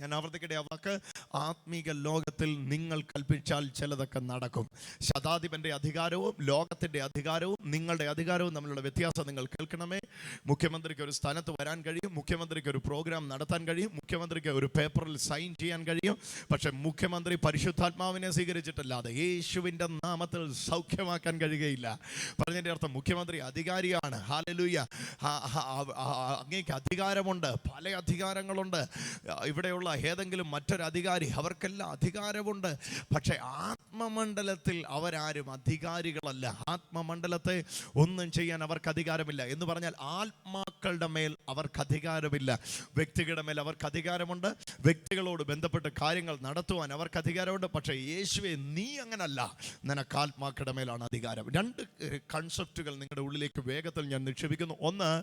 ഞാൻ ആവർത്തിക്കട്ടെ ആ വാക്ക് ആത്മീക ലോകത്തിൽ നിങ്ങൾ കൽപ്പിച്ചാൽ ചിലതൊക്കെ നടക്കും. ശതാധിപന്റെ അധികാരവും ലോകത്തിന്റെ അധികാരവും നിങ്ങളുടെ അധികാരവും തമ്മിലുള്ള വ്യത്യാസം നിങ്ങൾ കേൾക്കണമേ. മുഖ്യമന്ത്രിക്ക് ഒരു സ്ഥാനത്ത് വരാൻ കഴിയും മുഖ്യമന്ത്രിക്ക് ഒരു പ്രോഗ്രാം നടത്താൻ കഴിയും മുഖ്യമന്ത്രിക്ക് ഒരു പേപ്പറിൽ സൈൻ ചെയ്യാൻ കഴിയും. പക്ഷെ മുഖ്യമന്ത്രി പരിശുദ്ധാത്മാവിനെ സ്വീകരിച്ചിട്ടല്ലാതെ യേശുവിന്റെ നാമത്തിൽ സൗഖ്യമാക്കാൻ കഴിയുകയില്ല. പറഞ്ഞതിന്റെ അർത്ഥം മുഖ്യമന്ത്രി അധികാരിയാണ്. ഹാലലൂയ അങ്ങേക്ക് അധികാരമുണ്ട് പല അധികാരങ്ങളുണ്ട്. ആ, ഇവിടെയുള്ള ഏതെങ്കിലും മറ്റൊരു അധികാരി അവർക്കെല്ലാം അധികാരമുണ്ട്. പക്ഷേ ആത്മമണ്ഡലത്തിൽ അവരാരും അധികാരികളല്ല. ആത്മമണ്ഡലത്തെ ഒന്നും ചെയ്യാൻ അവർക്ക് അധികാരമില്ല. എന്ന് പറഞ്ഞാൽ ആത്മാക്കളുടെ മേൽ അവർക്ക് അധികാരമില്ല. വ്യക്തികളുടെ മേൽ അവർക്ക് അധികാരമുണ്ട്. വ്യക്തികളോട് ബന്ധപ്പെട്ട് കാര്യങ്ങൾ നടത്തുവാൻ അവർക്ക് അധികാരമുണ്ട്. പക്ഷേ യേശുവെ നീ അങ്ങനല്ല. നിനക്ക് ആത്മാക്കളുടെ മേലാണ് അധികാരം. രണ്ട് കൺസെപ്റ്റുകൾ നിങ്ങളുടെ ഉള്ളിലേക്ക് വേഗത്തിൽ ഞാൻ നിക്ഷേപിക്കുന്നു. ഒന്ന്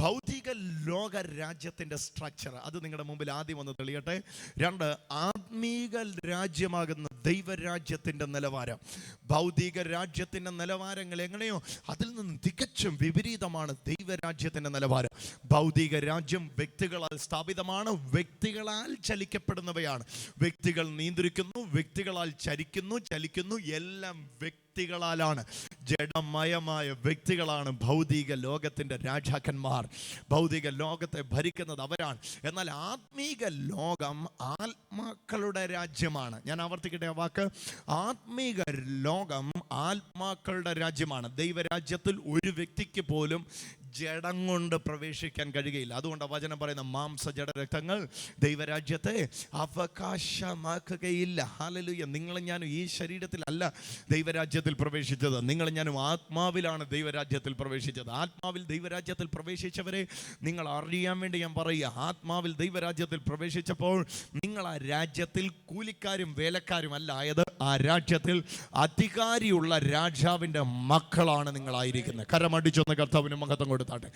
ഭൗതിക ലോക രാജ്യത്തിന്റെ സ്ട്രക്ചർ അത് നിങ്ങളുടെ മുമ്പിൽ ആദ്യം ഒന്ന് തെളിയട്ടെ. രണ്ട് ആത്മീക രാജ്യമാകുന്ന ദൈവരാജ്യത്തിന്റെ നിലവാരം. ഭൗതിക രാജ്യത്തിന്റെ നിലവാരങ്ങൾ എങ്ങനെയോ? അതിൽ നിന്ന് തികച്ചും വിപരീതമാണ് ദൈവരാജ്യത്തിന്റെ നിലവാരം. ഭൗതിക രാജ്യം വ്യക്തികളാൽ സ്ഥാപിതമാണ് വ്യക്തികളാൽ ചലിക്കപ്പെടുന്നവയാണ്. വ്യക്തികൾ നിയന്ത്രിക്കുന്നു വ്യക്തികളാൽ ചരിക്കുന്നു ചലിക്കുന്നു എല്ലാം വ്യക്തികളാലാണ്. ജഡമയമായ വ്യക്തികളാണ് ഭൗതിക ലോകത്തിന്റെ രാജാക്കന്മാർ. ഭൗതിക ലോകത്തെ ഭരിക്കുന്നത് അവരാണ്. എന്നാൽ ആത്മീക ലോകം ആത്മാക്കളുടെ രാജ്യമാണ്. ഞാൻ ആവർത്തിക്കട്ടെ ആ വാക്ക്? ആത്മീക ലോകം ആത്മാക്കളുടെ രാജ്യമാണ്. ദൈവരാജ്യത്തിൽ ഒരു വ്യക്തിക്ക് പോലും ജഡം കൊണ്ട് പ്രവേശിക്കാൻ കഴിയുകയില്ല. അതുകൊണ്ട് വചനം പറയുന്ന മാംസ ജഡരക്തങ്ങൾ ദൈവരാജ്യത്തെ അവകാശമാക്കുകയില്ല. ഹാലലുയ്യ നിങ്ങളും ഞാനും ഈ ശരീരത്തിലല്ല ദൈവരാജ്യത്തിൽ പ്രവേശിച്ചത്. നിങ്ങളും ഞാനും ആത്മാവിലാണ് ദൈവരാജ്യത്തിൽ പ്രവേശിച്ചത്. ആത്മാവിൽ ദൈവരാജ്യത്തിൽ പ്രവേശിച്ചവരെ നിങ്ങൾ അറിയാൻ വേണ്ടി ഞാൻ പറയുക. ആത്മാവിൽ ദൈവരാജ്യത്തിൽ പ്രവേശിച്ചപ്പോൾ നിങ്ങൾ ആ രാജ്യത്തിൽ കൂലിക്കാരും വേലക്കാരും അല്ല ആയത്. ആ രാജ്യത്തിൽ അധികാരിയുള്ള രാജാവിന്റെ മക്കളാണ് നിങ്ങളായിരിക്കുന്നത്. കരമടിച്ചൊന്ന് കർത്താവിന് മഹത്വം കൊടുത്താട്ടെ.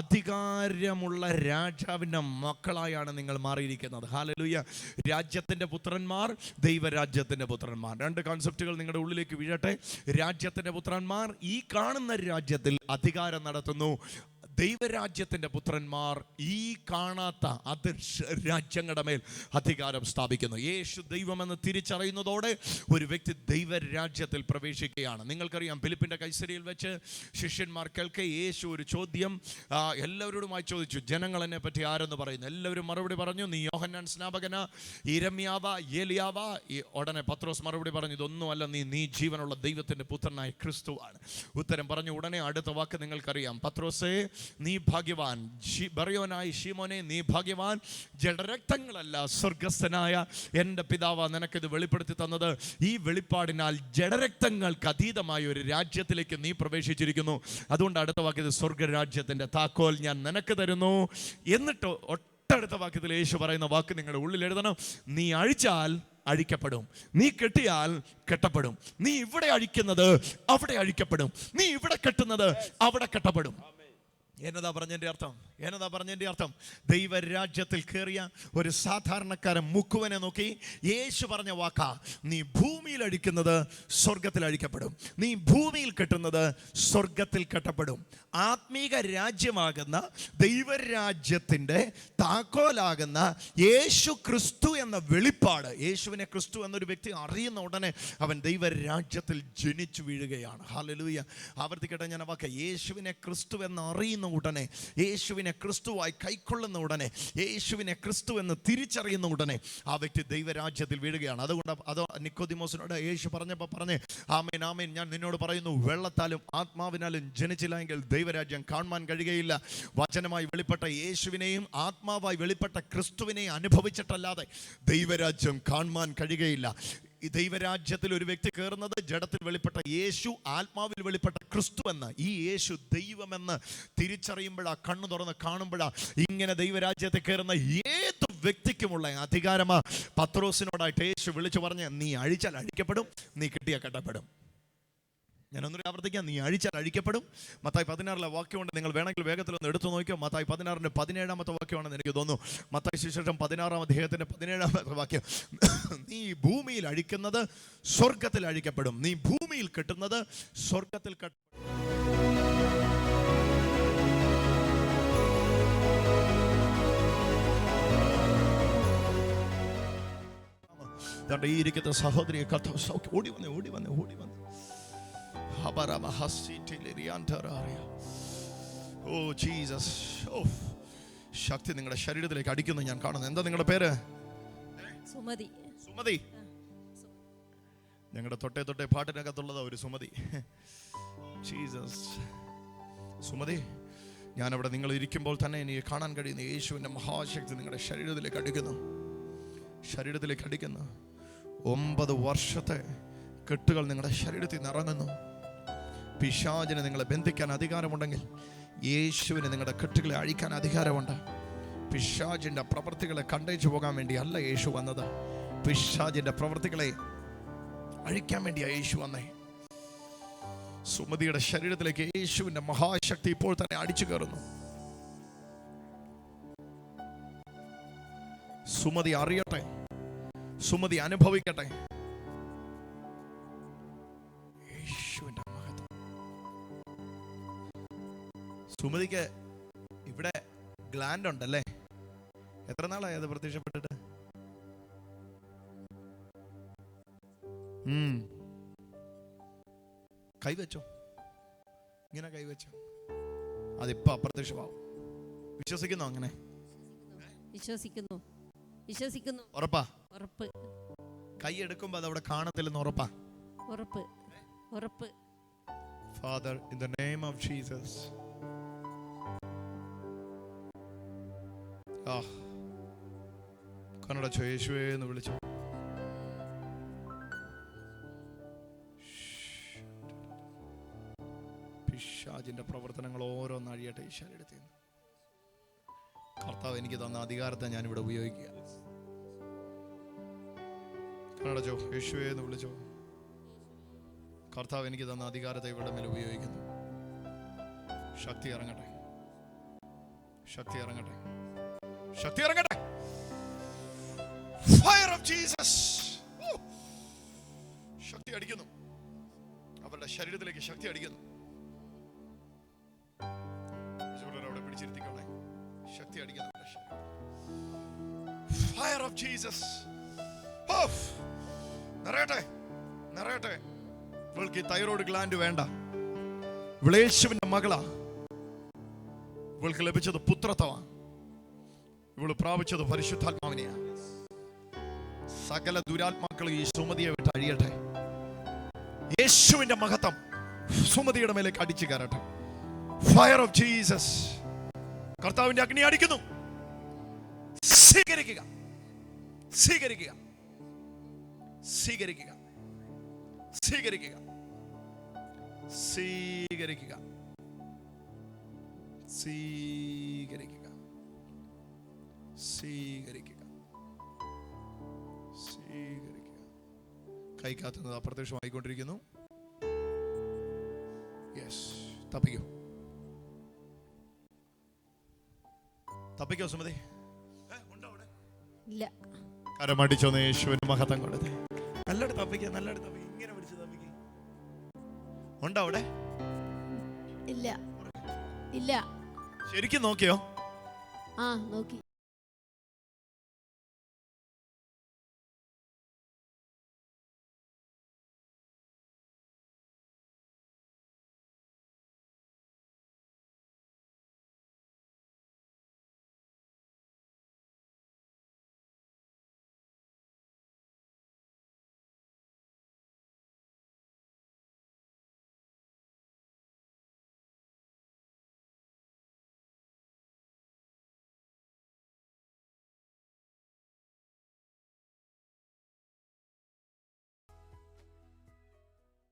അധികാരമുള്ള രാജാവിന്റെ മക്കളായാണ് നിങ്ങൾ മാറിയിരിക്കുന്നത്. ഹാലലൂയ രാജ്യത്തിന്റെ പുത്രന്മാർ ദൈവരാജ്യത്തിന്റെ പുത്രന്മാർ. രണ്ട് കോൺസെപ്റ്റുകൾ നിങ്ങളുടെ ഉള്ളിലേക്ക് വീഴട്ടെ. രാജ്യത്തിന്റെ പുത്രന്മാർ ഈ കാണുന്ന രാജ്യത്തിൽ അധികാരം നടത്തുന്നു. ദൈവരാജ്യത്തിന്റെ പുത്രന്മാർ ഈ കാണാത്ത അദൃശ്യ രാജ്യങ്ങളുടെ മേൽ അധികാരം സ്ഥാപിക്കുന്നു. യേശു ദൈവമെന്ന് തിരിച്ചറിയുന്നതോടെ ഒരു വ്യക്തി ദൈവരാജ്യത്തിൽ പ്രവേശിക്കുകയാണ്. നിങ്ങൾക്കറിയാം ഫിലിപ്പിന്റെ കൈസരിയിൽ വെച്ച് ശിഷ്യന്മാർ കേൾക്കെ യേശു ഒരു ചോദ്യം എല്ലാവരോടുമായി ചോദിച്ചു ജനങ്ങൾ എന്നെ പറ്റി ആരെന്ന് പറയുന്നു? എല്ലാവരും മറുപടി പറഞ്ഞു നീ യോഹന്നാൻ സ്നാപകന ഇരമ്യാവ ഏലിയാവ. ഉടനെ പത്രോസ് മറുപടി പറഞ്ഞു ഇതൊന്നുമല്ല നീ നീ ജീവനുള്ള ദൈവത്തിന്റെ പുത്രനായ ക്രിസ്തുവാണ് ഉത്തരം പറഞ്ഞു ഉടനെ അടുത്ത വാക്ക് നിങ്ങൾക്കറിയാം. പത്രോസേ നീ ഭാഗ്യവാൻ. ബറിയോനായി ഷീമോനെ നീ ഭാഗ്യവാൻ. ജഡരക്തങ്ങളല്ല സ്വർഗസ്ഥനായ എന്റെ പിതാവ് നിനക്കിത് വെളിപ്പെടുത്തി തന്നത്. ഈ വെളിപ്പാടിനാൽ ജഡരക്തങ്ങൾക്ക് അതീതമായ ഒരു രാജ്യത്തിലേക്ക് നീ പ്രവേശിച്ചിരിക്കുന്നു. അതുകൊണ്ട് അടുത്ത വാക്യത്തിൽ സ്വർഗരാജ്യത്തിന്റെ താക്കോൽ ഞാൻ നിനക്ക് തരുന്നു. എന്നിട്ട് ഒട്ടടുത്ത വാക്യത്തിൽ യേശു പറയുന്ന വാക്ക് നിങ്ങളുടെ ഉള്ളിൽ എഴുതണം. നീ അഴിച്ചാൽ അഴിക്കപ്പെടും. നീ കെട്ടിയാൽ കെട്ടപ്പെടും. നീ ഇവിടെ അഴിക്കുന്നത് അവിടെ അഴിക്കപ്പെടും. നീ ഇവിടെ കെട്ടുന്നത് അവിടെ കെട്ടപ്പെടും. എന്നതാ പറഞ്ഞതിന്റെ അർത്ഥം? എന്നതാ പറഞ്ഞതിന്റെ അർത്ഥം? ദൈവരാജ്യത്തിൽ കയറിയ ഒരു സാധാരണക്കാരൻ മുക്കുവനെ നോക്കി യേശു പറഞ്ഞ വാക്ക നീ ഭൂമിയിൽ അഴിക്കുന്നത് സ്വർഗത്തിൽ അഴിക്കപ്പെടും. നീ ഭൂമിയിൽ കെട്ടുന്നത് സ്വർഗത്തിൽ കെട്ടപ്പെടും. ആത്മീക രാജ്യമാകുന്ന ദൈവരാജ്യത്തിന്റെ താക്കോലാകുന്ന യേശു ക്രിസ്തു എന്ന വെളിപ്പാട് യേശുവിനെ ക്രിസ്തു എന്നൊരു വ്യക്തി അറിയുന്ന ഉടനെ അവൻ ദൈവരാജ്യത്തിൽ ജനിച്ചു വീഴുകയാണ്. ഹാലലൂയ ആവർത്തിക്കട്ടെ ഞാൻ വാക്ക. യേശുവിനെ ക്രിസ്തു എന്ന് അറിയുന്ന ഉടനെ. യേശുവിനെ ക്രിസ്തുവായി കൈക്കൊള്ളുന്ന ഉടനെ യേശുവിനെ ക്രിസ്തു എന്ന് തിരിച്ചറിയുന്ന ഉടനെ ആ വ്യക്തി ദൈവരാജ്യത്തിൽ വീഴുകയാണ്. അതുകൊണ്ട് അതോ നിക്കോദിമോസിനോട് യേശു പറഞ്ഞപ്പോൾ പറഞ്ഞ് ആമേൻ ആമേൻ ഞാൻ നിന്നോട് പറയുന്നു വെള്ളത്താലും ആത്മാവിനാലും ജനിച്ചില്ല എങ്കിൽ ദൈവരാജ്യം കാണുവാൻ കഴിയുകയില്ല. വചനമായി വെളിപ്പെട്ട യേശുവിനെയും ആത്മാവായി വെളിപ്പെട്ട ക്രിസ്തുവിനെയും അനുഭവിച്ചിട്ടല്ലാതെ ദൈവരാജ്യം കാണുവാൻ കഴിയുകയില്ല. ഈ ദൈവരാജ്യത്തിൽ ഒരു വ്യക്തി കയറുന്നത് ജഡത്തിൽ വെളിപ്പെട്ട യേശു ആത്മാവിൽ വെളിപ്പെട്ട ക്രിസ്തു എന്ന്. ഈ യേശു ദൈവമെന്ന് തിരിച്ചറിയുമ്പോഴാ കണ്ണു തുറന്ന് കാണുമ്പോഴാ ഇങ്ങനെ ദൈവരാജ്യത്തിൽ കയറുന്ന ഏത് വ്യക്തിക്കുമുള്ള അധികാരമാ? പത്രോസിനോടായിട്ട് യേശു വിളിച്ചു പറഞ്ഞ് നീ അഴിച്ചാൽ അഴിക്കപ്പെടും നീ കിട്ടിയാൽ കെട്ടപ്പെടും. ഒന്നുകൂടി ആവർത്തിക്കാം. നീ അഴിച്ചാൽ അഴിക്കപ്പെടും. മത്തായി പതിനാറിലെ വാക്യമുണ്ട്. നിങ്ങൾ വേണമെങ്കിൽ വേഗത്തിൽ ഒന്ന് എടുത്തു നോക്കിയോ? മത്തായി പതിനാറിന്റെ പതിനേഴാമത്തെ വാക്യമാണെന്ന് എനിക്ക് തോന്നുന്നു. മത്തായി ശേഷം പതിനാറാം അദ്ദേഹത്തിന്റെ പതിനേഴാമത്തെ വാക്യം. നീ ഭൂമിയിൽ അഴിക്കുന്നത് സ്വർഗത്തിൽ അഴിക്കപ്പെടും. നീ ഭൂമിയിൽ കെട്ടുന്നത് സ്വർഗത്തിൽ ദാണ്ടെ ഈ ഇരിക്കുന്ന സഹോദരിയെ കഥ ഓടി വന്നേ ഓടി വന്നേ ഓടി വന്നേ. ഓ ജീസസ് ഓ ശക്തി നിങ്ങളുടെ ശരീരത്തിലേക്ക് അടിക്കുന്നു ഞാൻ കാണുന്നു. എന്താ നിങ്ങളുടെ പേര്? സുമതി. സുമതി. ഞങ്ങളുടെ തൊട്ടേ തൊട്ടേ പാട്ടിനകത്തുള്ളതാ ഒരു സുമതി. ജീസസ് സുമതി ഞാനവിടെ നിങ്ങൾ ഇരിക്കുമ്പോൾ തന്നെ എനിക്ക് കാണാൻ കഴിയുന്ന യേശുവിന്റെ മഹാശക്തി നിങ്ങളുടെ ശരീരത്തിലേക്ക് അടിക്കുന്നു. ശരീരത്തിലേക്ക് അടിക്കുന്നു. ഒമ്പത് വർഷത്തെ കെട്ടുകൾ നിങ്ങളുടെ ശരീരത്തിൽ നിന്ന് ഇറങ്ങുന്നു പിശാചിന് നിങ്ങളെ ബന്ധിക്കാൻ അധികാരമുണ്ടെങ്കിൽ യേശുവിന് നിങ്ങളുടെ കെട്ടുകളെ അഴിക്കാൻ അധികാരമുണ്ട്. പിശാജിന്റെ പ്രവൃത്തികളെ കണ്ടേച്ചു പോകാൻ വേണ്ടി അല്ല യേശു വന്നത്. പിശാജിന്റെ പ്രവൃത്തികളെ അഴിക്കാൻ വേണ്ടിയാണ് യേശു വന്നേ. സുമതിയുടെ ശരീരത്തിലേക്ക് യേശുവിന്റെ മഹാശക്തി ഇപ്പോൾ തന്നെ അടിച്ചു കയറുന്നു. സുമതി അറിയട്ടെ. സുമതി അനുഭവിക്കട്ടെ. സുമതിക്ക് ഇവിടെ ഗ്ലാൻഡ് ഉണ്ടല്ലേ? എത്ര നാളായി അത് പ്രത്യക്ഷപ്പെട്ടിട്ട്. കൈവച്ചോ? ഇങ്ങനെ കൈവച്ചോ? അതിപ്പോ അപ്രത്യക്ഷമാവും. വിശ്വസിക്കുന്നു അങ്ങനെ? വിശ്വസിക്കുന്നു. വിശ്വസിക്കുന്നു. ഉറപ്പാ? ഉറപ്പ്. കൈ എടുക്കുമ്പോ അത് അവിടെ കാണത്തില്ലെന്ന് ഉറപ്പാ? ഉറപ്പ്. ഉറപ്പ്. Father in the name of Jesus. ആ. കണ്ണടച്ചോ യേശുവേ എന്ന് വിളിച്ചു. പിശാചിന്റെ പ്രവർത്തനങ്ങൾ ഓരോന്ന് അഴിയട്ടെ ഈ കർത്താവ് എനിക്ക് തന്ന അധികാരത്തെ ഞാൻ ഇവിടെ ഉപയോഗിക്കുക കണ്ണടച്ചോ യേശുവേ എന്ന് വിളിച്ചോ. കർത്താവ് എനിക്ക് തന്ന അധികാരത്തെ ഇവിടെ മേൽ ഉപയോഗിക്കുന്നു. ശക്തി ഇറങ്ങട്ടെ. ശക്തി ഇറങ്ങട്ടെ. ശക്തി ഇറങ്ങട്ടെ ഫയർ ഓഫ് ജീസസ് ശക്തി അടിക്കുന്നു. അവരുടെ ശരീരത്തിലേക്ക് ശക്തി അടിക്കുന്നു. അവിടെ അവിടെ ശക്തി അടിക്കുന്നു ഫയർ ഓഫ് ജീസസ് നിറയട്ടെ നിറയട്ടെ. ഇവൾക്ക് ഈ തൈറോയ്ഡ് ഗ്ലാൻഡ് വേണ്ട. വിളേശുവിന്റെ മകളാ. ഇവൾക്ക് ലഭിച്ചത് പുത്രത്വമാണ് ഇവൾ പ്രാപിച്ചത് പരിശുദ്ധാത്മാവിനെയാ. സകല ദുരാത്മാക്കൾ ഈ സുമതിയെ വിട്ട് അഴിയട്ടെ. യേശുവിന്റെ മഹത്വം സുമതിയുടെ മേലേക്ക് അടിച്ചു കയറട്ടെ. ഫയർ ഓഫ് ജീസസ് കർത്താവിന്റെ അഗ്നി അടിക്കുന്നു. സ്വീകരിക്കുക. സ്വീകരിക്കുക. സ്വീകരിക്കുക. സ്വീകരിക്കുക. സ്വീകരിക്കുക. സ്വീകരിക്കുക. സ്വീകരിക്കുക. സ്വീകരിക്കുക. കൈ കാത്തുന്നത് അപ്രത്യക്ഷമായിക്കൊണ്ടിരിക്കുന്നു യെസ് തപ്പിക്കോ? തപ്പിക്കോ സുമതി? ഏ, ഉണ്ടോ അവിടെ? ഇല്ല. കരമടിച്ചൊന്ന് യേശുവിന് മഹത്വം കൊടുത്ത്. നല്ലൊരു തപ്പിക്ക നല്ലൊരു തപ്പിക്ക. ഇങ്ങനെ പിടിച്ച് തപ്പിക്ക. ഉണ്ടോ അവിടെ? ഇല്ല. ഇല്ല. ശരിക്കും നോക്കിയോ? ആ നോക്കി.